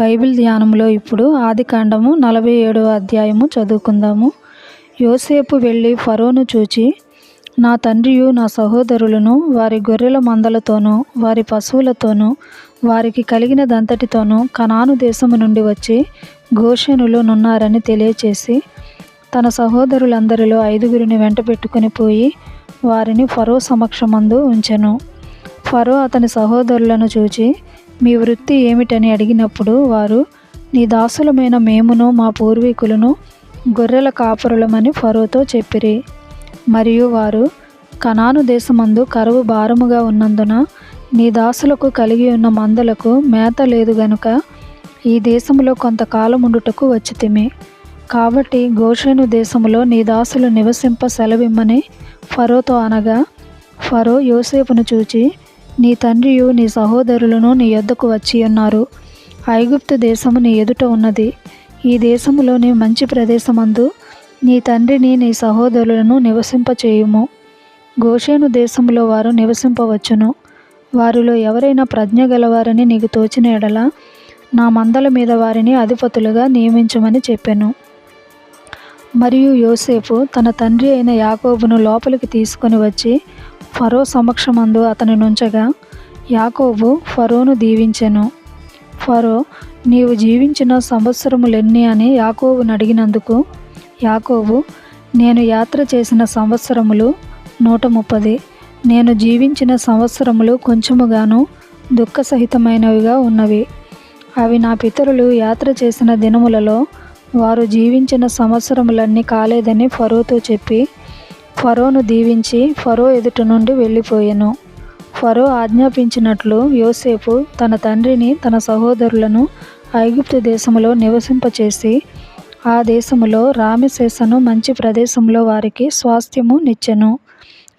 Bible ధ్యానంలో ఇప్పుడు ఆదికాండము నలభై ఏడవ అధ్యాయము చదువుకుందాము. యోసేపు వెళ్ళి ఫరోను చూచి నా తండ్రియు నా సహోదరులను వారి గొర్రెల మందలతోనూ వారి పశువులతోనూ వారికి కలిగినదంతటితోనూ కనాను దేశము నుండి వచ్చి ఘోషణులో నున్నారని తెలియచేసి తన సహోదరులందరిలో ఐదుగురిని వెంట పెట్టుకుని పోయి వారిని ఫరో సమక్షమందు ఉంచెను. ఫరో అతని సహోదరులను చూచి మీ వృత్తి ఏమిటని అడిగినప్పుడు వారు నీ దాసులమైన మేమును మా పూర్వీకులను గొర్రెల కాపురులమని ఫరోతో చెప్పిరి. మరియు వారు కనాను దేశమందు కరువు భారముగా ఉన్నందున నీ దాసులకు కలిగి ఉన్న మందలకు మేత లేదు గనుక ఈ దేశంలో కొంతకాలం ఉండుటకు వచ్చితిమి. కాబట్టి గోషేను దేశములో నీ దాసులు నివసింప సెలవిమ్మని ఫరోతో అనగా ఫరో యోసేపును చూచి నీ తండ్రియు నీ సహోదరులను నీ యొద్దకు వచ్చి ఉన్నారు. ఐగుప్తు దేశము నీ ఎదుట ఉన్నది. ఈ దేశములోని మంచి ప్రదేశమందు నీ తండ్రిని నీ సహోదరులను నివసింపచేయుము. గోషేను దేశంలో వారు నివసింపవచ్చును. వారిలో ఎవరైనా ప్రజ్ఞ గలవారని నీకు తోచిన ఎడల నా మందల మీద వారిని అధిపతులుగా నియమించమని చెప్పాను. మరియు యోసేపు తన తండ్రి అయిన యాకోబును లోపలికి తీసుకొని వచ్చి ఫరో సమక్షమందు అతని నుంచగా యాకోబు ఫరోను దీవించెను. ఫరో నీవు జీవించిన సంవత్సరములెన్ని అని యాకోబును అడిగినందుకు యాకోబు నేను యాత్ర చేసిన సంవత్సరములు నూట ముప్పది. నేను జీవించిన సంవత్సరములు కొంచెముగాను దుఃఖసహితమైనవిగా ఉన్నవి. అవి నా పితరులు యాత్ర చేసిన దినములలో వారు జీవించిన సంవత్సరములన్నీ కాలేదని ఫరోతో చెప్పి ఫరోను దీవించి ఫరో ఎదుట నుండి వెళ్ళిపోయెను. ఫరో ఆజ్ఞాపించినట్లు యోసేపు తన తండ్రిని తన సహోదరులను ఐగుప్తు దేశములో నివసింపచేసి ఆ దేశములో రామశేషను మంచి ప్రదేశంలో వారికి స్వాస్థ్యము నిచ్చెను.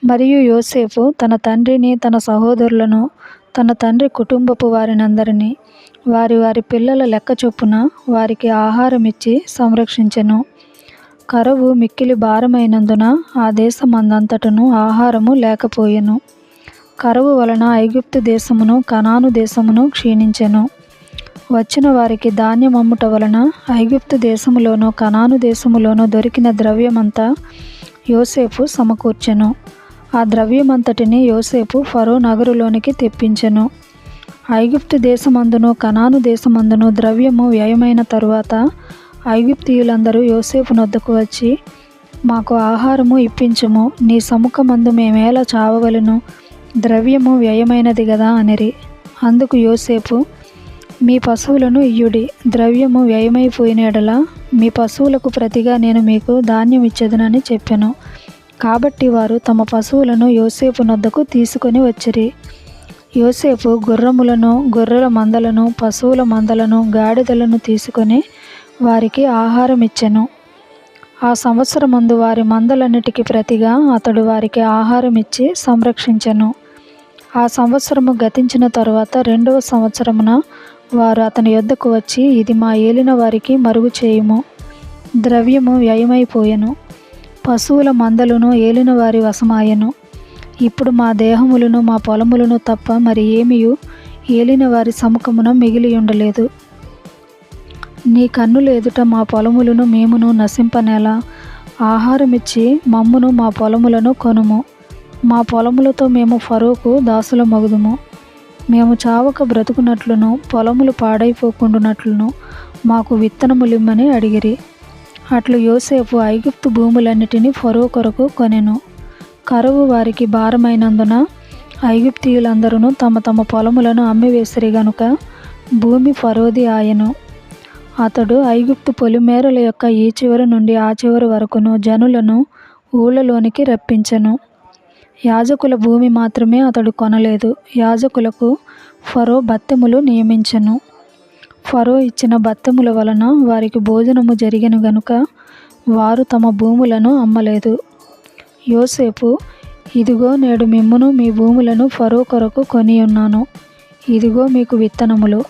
మరియు యోసేపు తన తండ్రిని తన సహోదరులను తన తండ్రి కుటుంబపు వారినందరినీ వారి వారి పిల్లల లెక్క చొప్పున వారికి ఆహారం ఇచ్చి సంరక్షించెను. కరువు మిక్కిలి భారమైనందున ఆ దేశమందంతటను ఆహారము లేకపోయెను. కరువు వలన ఐగుప్తు దేశమును కనాను దేశమును క్షీణించెను. వచ్చిన వారికి ధాన్యం అమ్ముట వలన ఐగుప్తు దేశములోను కనాను దేశములోను దొరికిన ద్రవ్యమంతా యోసేపు సమకూర్చెను. ఆ ద్రవ్యమంతటిని యోసేపు ఫరో నగరులోనికి తెప్పించెను. ఐగుప్తు దేశమందును కనాను దేశమందును ద్రవ్యము వ్యయమైన తరువాత ఐగుప్తియులందరూ యోసేపు నొద్దకు వచ్చి మాకు ఆహారము ఇప్పించుము నీ సముఖమందు మేమేలా చావవలను? ద్రవ్యము వ్యయమైనది కదా అనిరి. అందుకు యోసేపు మీ పశువులను ఇయ్యుడి. ద్రవ్యము వ్యయమైపోయినడలా మీ పశువులకు ప్రతిగా నేను మీకు ధాన్యం ఇచ్చేదనని చెప్పాను. కాబట్టి వారు తమ పశువులను యోసేపు నొద్దకు తీసుకొని వచ్చిరి. యోసేపు గుర్రములను గొర్రెల మందలను పశువుల మందలను గాడిదలను తీసుకొని వారికి ఆహారం ఇచ్చెను ఆ సంవత్సరమందు వారి మందలన్నిటికీ ప్రతిగా అతడు వారికి ఆహారం ఇచ్చి సంరక్షించెను. ఆ సంవత్సరము గతించిన తరువాత రెండవ సంవత్సరమున వారు అతని యొద్దకు వచ్చి ఇది మా ఏలిన వారికి మరుగు చేయుము. ద్రవ్యము వ్యయమైపోయెను. పశువుల మందలను ఏలిన వారి వశమాయెను. ఇప్పుడు మా దేహములను మా పొలములను తప్ప మరి ఏమియు ఏలిన వారి సముఖమున మిగిలి ఉండలేదు నీ కన్నుల ఎదుట మా పొలములను మేమును నశింపనేల ఆహారమిచ్చి మమ్మును మా పొలములను కొనుము. మా పొలములతో మేము ఫరోకు దాసుల మగుదుము మేము చావక బ్రతుకున్నట్లును పొలములు పాడైపోకుండునట్లును మాకు విత్తనములిమ్మని అడిగిరి. అట్లు యోసేపు ఐగుప్తు భూములన్నిటినీ ఫరో కొరకు కొనెను. కరువు వారికి భారమైనందున ఐగుప్తీయులందరూ తమ తమ పొలములను అమ్మివేసిరి గనుక భూమి ఫరోది ఆయను. అతడు ఐగుప్తు పొలిమేరల యొక్క ఈ చివరి నుండి ఆ చివరి వరకును జనులను ఊళ్ళలోనికి రప్పించెను. యాజకుల భూమి మాత్రమే అతడు కొనలేదు. యాజకులకు ఫరో బత్తెములు నియమించెను. ఫరో ఇచ్చిన బత్తెముల వలన వారికి భోజనము జరిగిన గనుక వారు తమ భూములను అమ్మలేదు. యోసేపు ఇదిగో నేడు మిమ్మును మీ భూములను ఫరో కొరకు కొని ఉన్నాను. ఇదిగో మీకు విత్తనములు.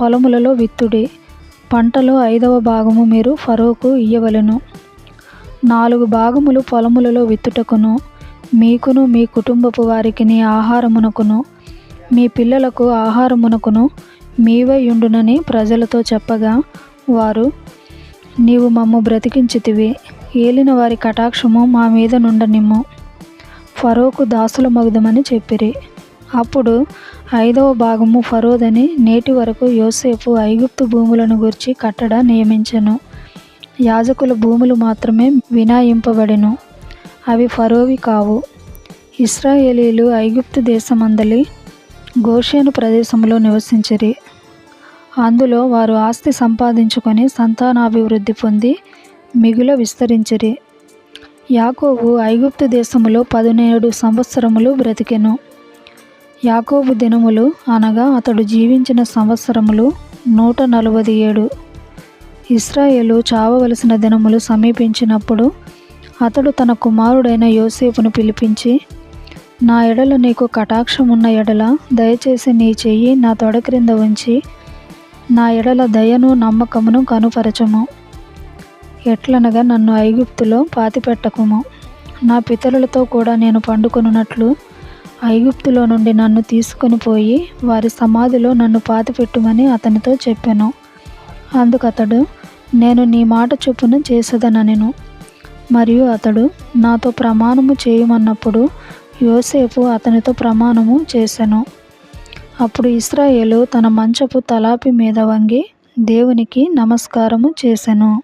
పొలములలో విత్తుడి. పంటలో ఐదవ భాగము మీరు ఫరోకు ఇయ్యవలెను. నాలుగు భాగములు పొలములలో విత్తుటకును మీకును మీ కుటుంబపు వారికి ఆహారమునకును మీ పిల్లలకు ఆహారమునకును మీవై ఉండునని ప్రజలతో చెప్పగా వారు నీవు మమ్ము బ్రతికించితివి ఏలిన వారి కటాక్షము మా మీద నుండనిమ్ము. ఫరోకు దాసుల మగుదమని చెప్పిరి. అప్పుడు ఐదవ భాగము ఫరోదని నేటి వరకు యోసేపు ఐగుప్తు భూములను గురించి కట్టడ నియమించెను. యాజకుల భూములు మాత్రమే వినాయింపబడెను. అవి ఫరోవి కావు. ఇస్రాయేలీలు ఐగుప్తు దేశమందలి గోషేను ప్రదేశంలో నివసించిరి. అందులో వారు ఆస్తి సంపాదించుకొని సంతానాభివృద్ధి పొంది మిగుల విస్తరించిరి. యాకోబు ఐగుప్తు దేశములో పదిహేడు సంవత్సరములు బ్రతికెను. యాకోబు దినములు అనగా అతడు జీవించిన సంవత్సరములు నూట నలభై ఏడు. ఇస్రాయేలు చావవలసిన దినములు సమీపించినప్పుడు అతడు తన కుమారుడైన యోసేపును పిలిపించి నా ఎడల నీకు కటాక్షం ఉన్న ఎడల దయచేసి నీ చెయ్యి నా తొడ క్రింద ఉంచి నా ఎడల దయను నమ్మకమును కనుపరచము. ఎట్లనగా నన్ను ఐగుప్తులో పాతిపెట్టకుము. నా పితరులతో కూడా నేను పండుకొనున్నట్లు ఐగుప్తులో నుండి నన్ను తీసుకొని పోయి వారి సమాధిలో నన్ను పాతిపెట్టుమని అతనితో చెప్పాను. అందుకతడు నేను నీ మాట చొప్పున చేసేదనెను మరియు అతడు నాతో ప్రమాణము చేయమన్నప్పుడు యోసేపు అతనితో ప్రమాణము చేసెను. అప్పుడు ఇస్రాయేలు తన మంచపు తలాపి మీద వంగి దేవునికి నమస్కారము చేసెను.